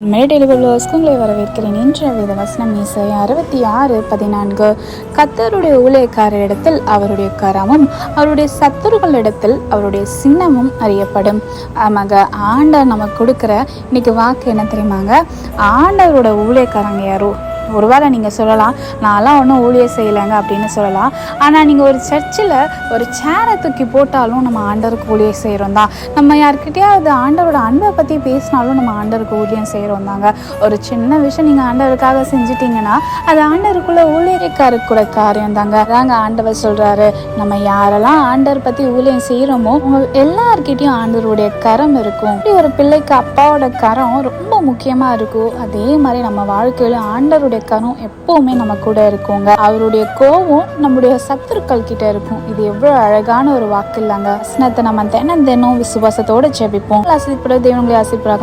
மேடையில் உங்களை வரவேற்கிறேன் இன்றைய வேத வசனம் இசை அறுபத்தி ஆறு பதினான்கு. கத்தருடைய ஊழியக்காரரிடத்தில் அவருடைய கரமும் அவருடைய சத்துருகளிடத்தில் அவருடைய சின்னமும் அறியப்படும். ஆமாங்க ஆண்டவர் நமக்கு கொடுக்குற இன்னைக்கு வாக்கு என்ன தெரியுமாங்க? ஆண்டவரோட ஊழியக்காரங்க யாரோ? ஒருவேளை நீங்கள் சொல்லலாம் நான்லாம் ஒன்றும் ஊழியர் செய்யலைங்க அப்படின்னு சொல்லலாம். ஆனால் நீங்கள் ஒரு சர்ச்சில் ஒரு சேரை தூக்கி போட்டாலும் நம்ம ஆண்டவருக்கு ஊழியர் செய்கிறோம் தான் நம்ம யார்கிட்டயாவது ஆண்டவரோட அன்பை பற்றி பேசினாலும் நம்ம ஆண்டவருக்கு ஊழியம் செய்கிறோம் தாங்க ஒரு சின்ன விஷயம் நீங்கள் ஆண்டவருக்காக செஞ்சிட்டிங்கன்னா அது ஆண்டவருக்குள்ளே ஊழியக்காரருக்குள்ள காரியம் தாங்க அதாங்க ஆண்டவர் சொல்கிறாரு நம்ம யாரெல்லாம் ஆண்டவர் பற்றி ஊழியம் செய்கிறோமோ உங்க எல்லார்கிட்டயும் ஆண்டவருடைய கரம் இருக்கும். இப்படி ஒரு பிள்ளைக்கு அப்பாவோட கரம் ரொம்ப முக்கியமாக இருக்கும். அதே மாதிரி நம்ம வாழ்க்கையில ஆண்டவருடைய கரம் எப்பவுமே நம்ம கூட இருக்குங்க. அவருடைய கோவம் நம்முடைய சத்துருக்கள் கிட்ட இருக்கும். இது எவ்வளவு அழகான ஒரு வாக்கு இல்லைங்க. வசனத்தை நம்ம தினம் தினம் விசுவாசத்தோட ஜெபிப்போம். ஆசிரியப்பட தேவனுடைய ஆசிரியப்படாக